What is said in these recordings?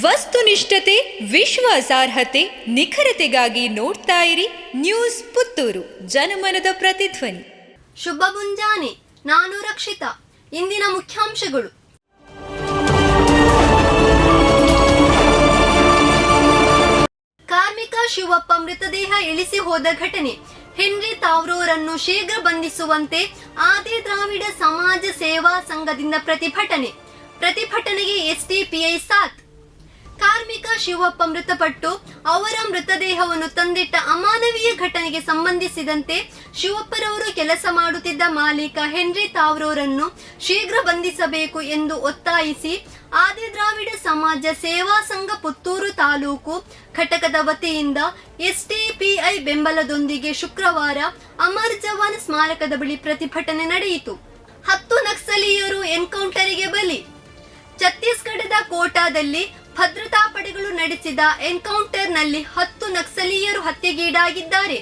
ವಸ್ತುನಿಷ್ಠತೆ, ವಿಶ್ವಾಸಾರ್ಹತೆ, ನಿಖರತೆಗಾಗಿ ನೋಡ್ತಾ ಇರಿ ನ್ಯೂಸ್ ಪುತ್ತೂರು, ಜನಮನದ ಪ್ರತಿಧ್ವನಿ. ಶುಭ ಮುಂಜಾನೆ, ನಾನು ರಕ್ಷಿತಾ. ಇಂದಿನ ಮುಖ್ಯಾಂಶಗಳು. ಕಾರ್ಮಿಕ ಶಿವಪ್ಪ ಮೃತದೇಹ ಇಳಿಸಿ ಹೋದ ಘಟನೆ. ಹೆನ್ರಿ ತಾವ್ರೋರನ್ನು ಶೀಘ್ರ ಬಂಧಿಸುವಂತೆ ಆದಿ ದ್ರಾವಿಡ ಸಮಾಜ ಸೇವಾ ಸಂಘದಿಂದ ಪ್ರತಿಭಟನೆ. ಪ್ರತಿಭಟನೆಗೆ ಎಸ್ಡಿಪಿಐ ಸಾಥ್. ಶಿವಪ್ಪ ಮೃತಪಟ್ಟು ಅವರ ಮೃತದೇಹವನ್ನು ತಂದಿಟ್ಟ ಅಮಾನವೀಯ ಘಟನೆಗೆ ಸಂಬಂಧಿಸಿದಂತೆ ಶಿವಪ್ಪರವರು ಕೆಲಸ ಮಾಡುತ್ತಿದ್ದ ಮಾಲೀಕ ಹೆನ್ರಿ ತಾವ್ರೋರನ್ನು ಶೀಘ್ರ ಬಂಧಿಸಬೇಕು ಎಂದು ಒತ್ತಾಯಿಸಿ ಆದಿ ದ್ರಾವಿಡ ಸಮಾಜ ಸೇವಾ ಸಂಘ ಪುತ್ತೂರು ತಾಲೂಕು ಘಟಕದ ವತಿಯಿಂದ ಎಸ್ಟಿಪಿಐ ಬೆಂಬಲದೊಂದಿಗೆ ಶುಕ್ರವಾರ ಅಮರ್ ಜವಾನ್ ಸ್ಮಾರಕದ ಬಳಿ ಪ್ರತಿಭಟನೆ ನಡೆಯಿತು. ಹತ್ತು ನಕ್ಸಲೀಯರು ಎನ್ಕೌಂಟರಿಗೆ ಬಲಿ. ಛತ್ತೀಸ್ಗಢದ ಕೋಟಾದಲ್ಲಿ ಭದ್ರತಾ ಪಡೆಗಳು ನಡೆಸಿದ ಎನ್ಕೌಂಟರ್ನಲ್ಲಿ ಹತ್ತು ನಕ್ಸಲೀಯರು ಹತ್ಯೆಗೀಡಾಗಿದ್ದಾರೆ.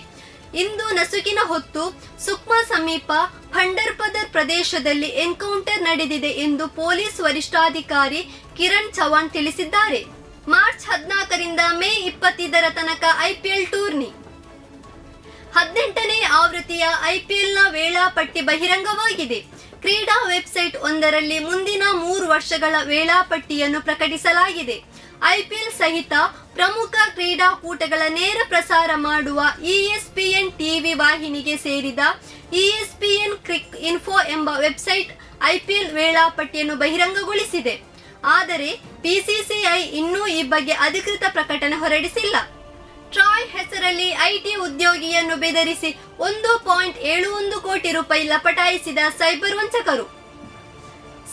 ಇಂದು ನಸುಕಿನ ಹೊತ್ತು ಸುಕ್ಮಾ ಸಮೀಪ ಭಂಡರ್ಪದರ್ ಪ್ರದೇಶದಲ್ಲಿ ಎನ್ಕೌಂಟರ್ ನಡೆದಿದೆ ಎಂದು ಪೊಲೀಸ್ ವರಿಷ್ಠಾಧಿಕಾರಿ ಕಿರಣ್ ಚವಾಣ್ ತಿಳಿಸಿದ್ದಾರೆ. ಮಾರ್ಚ್ ಹದಿನಾಲ್ಕರಿಂದ ಮೇ ಇಪ್ಪತ್ತೈದರ ತನಕ ಐಪಿಎಲ್ ಟೂರ್ನಿ. ಹದಿನೆಂಟನೇ ಆವೃತ್ತಿಯ ಐಪಿಎಲ್ನ ವೇಳಾಪಟ್ಟಿ ಬಹಿರಂಗವಾಗಿದೆ. ಕ್ರೀಡಾ ವೆಬ್ಸೈಟ್ ಒಂದರಲ್ಲಿ ಮುಂದಿನ ಮೂರು ವರ್ಷಗಳ ವೇಳಾಪಟ್ಟಿಯನ್ನು ಪ್ರಕಟಿಸಲಾಗಿದೆ. ಐಪಿಎಲ್ ಸಹಿತ ಪ್ರಮುಖ ಕ್ರೀಡಾಕೂಟಗಳ ನೇರ ಪ್ರಸಾರ ಮಾಡುವ ಇಎಸ್ಪಿಎನ್ ಟಿವಿ ವಾಹಿನಿಗೆ ಸೇರಿದ ಇಎಸ್ಪಿಎನ್ ಕ್ರಿಕ್ ಇನ್ಫೋ ಎಂಬ ವೆಬ್ಸೈಟ್ ಐಪಿಎಲ್ ವೇಳಾಪಟ್ಟಿಯನ್ನು ಬಹಿರಂಗಗೊಳಿಸಿದೆ. ಆದರೆ ಬಿಸಿಸಿಐ ಇನ್ನೂ ಈ ಬಗ್ಗೆ ಅಧಿಕೃತ ಪ್ರಕಟಣೆ ಹೊರಡಿಸಿಲ್ಲ. ಟ್ರಾಯ್ ಹೆಸರಲ್ಲಿ ಐಟಿ ಉದ್ಯೋಗಿಯನ್ನು ಬೆದರಿಸಿ ಒಂದು ಪಾಯಿಂಟ್ ಏಳು ಒಂದು ಕೋಟಿ ರೂಪಾಯಿ ಲಪಟಾಯಿಸಿದ ಸೈಬರ್ ವಂಚಕರು.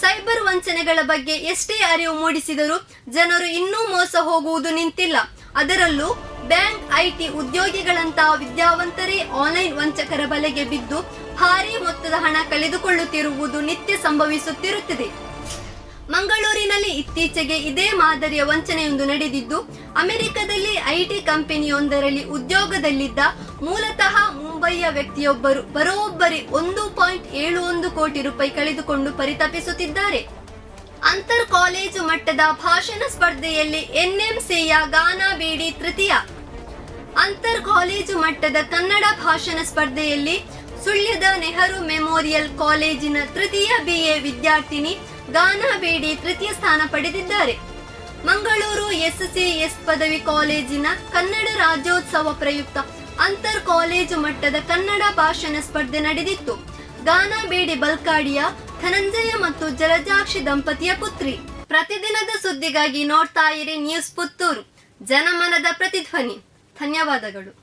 ಸೈಬರ್ ವಂಚನೆಗಳ ಬಗ್ಗೆ ಎಷ್ಟೇ ಅರಿವು ಮೂಡಿಸಿದರೂ ಜನರು ಇನ್ನೂ ಮೋಸ ಹೋಗುವುದು ನಿಂತಿಲ್ಲ. ಅದರಲ್ಲೂ ಬ್ಯಾಂಕ್ ಐಟಿ ಉದ್ಯೋಗಿಗಳಂತಹ ವಿದ್ಯಾವಂತರೇ ಆನ್ಲೈನ್ ವಂಚಕರ ಬಲೆಗೆ ಬಿದ್ದು ಭಾರಿ ಮೊತ್ತದ ಹಣ ಕಳೆದುಕೊಳ್ಳುತ್ತಿರುವುದು ನಿತ್ಯ ಸಂಭವಿಸುತ್ತಿರುತ್ತದೆ. ಮಂಗಳೂರಿನಲ್ಲಿ ಇತ್ತೀಚೆಗೆ ಇದೇ ಮಾದರಿಯ ವಂಚನೆಯೊಂದು ನಡೆದಿದ್ದು, ಅಮೆರಿಕದಲ್ಲಿ ಐಟಿ ಕಂಪನಿಯೊಂದರಲ್ಲಿ ಉದ್ಯೋಗದಲ್ಲಿದ್ದ ಮೂಲತಃ ಮುಂಬಯಿಯ ವ್ಯಕ್ತಿಯೊಬ್ಬರು ಬರೋಬ್ಬರಿ ಒಂದು ಪಾಯಿಂಟ್ ಏಳು ಒಂದು ಕೋಟಿ ರೂಪಾಯಿ ಕಳೆದುಕೊಂಡು ಪರಿತಪಿಸುತ್ತಿದ್ದಾರೆ. ಅಂತರ್ ಕಾಲೇಜು ಮಟ್ಟದ ಭಾಷಣ ಸ್ಪರ್ಧೆಯಲ್ಲಿ ಎನ್ಎಂಸಿಯ ಗಾನಾ ಬೇಡಿ ತೃತೀಯ. ಅಂತರ್ ಕಾಲೇಜು ಮಟ್ಟದ ಕನ್ನಡ ಭಾಷಣ ಸ್ಪರ್ಧೆಯಲ್ಲಿ ಸುಳ್ಯದ ನೆಹರು ಮೆಮೋರಿಯಲ್ ಕಾಲೇಜಿನ ತೃತೀಯ ಬಿಎ ವಿದ್ಯಾರ್ಥಿನಿ ಗಾನಾ ಬೇಡಿ ತೃತೀಯ ಸ್ಥಾನ ಪಡೆದಿದ್ದಾರೆ. ಮಂಗಳೂರು ಎಸ್ಸಿಎಸ್ ಪದವಿ ಕಾಲೇಜಿನ ಕನ್ನಡ ರಾಜ್ಯೋತ್ಸವ ಪ್ರಯುಕ್ತ ಅಂತರ್ ಕಾಲೇಜು ಮಟ್ಟದ ಕನ್ನಡ ಭಾಷಣ ಸ್ಪರ್ಧೆ ನಡೆದಿತ್ತು. ಗಾನಾ ಬೇಡಿ ಬಲ್ಕಾಡಿಯ ಧನಂಜಯ ಮತ್ತು ಜಲಜಾಕ್ಷಿ ದಂಪತಿಯ ಪುತ್ರಿ. ಪ್ರತಿದಿನದ ಸುದ್ದಿಗಾಗಿ ನೋಡ್ತಾ ಇರಿ ನ್ಯೂಸ್ ಪುತ್ತೂರು. ಜನಮನದ ಪ್ರತಿಧ್ವನಿ. ಧನ್ಯವಾದಗಳು.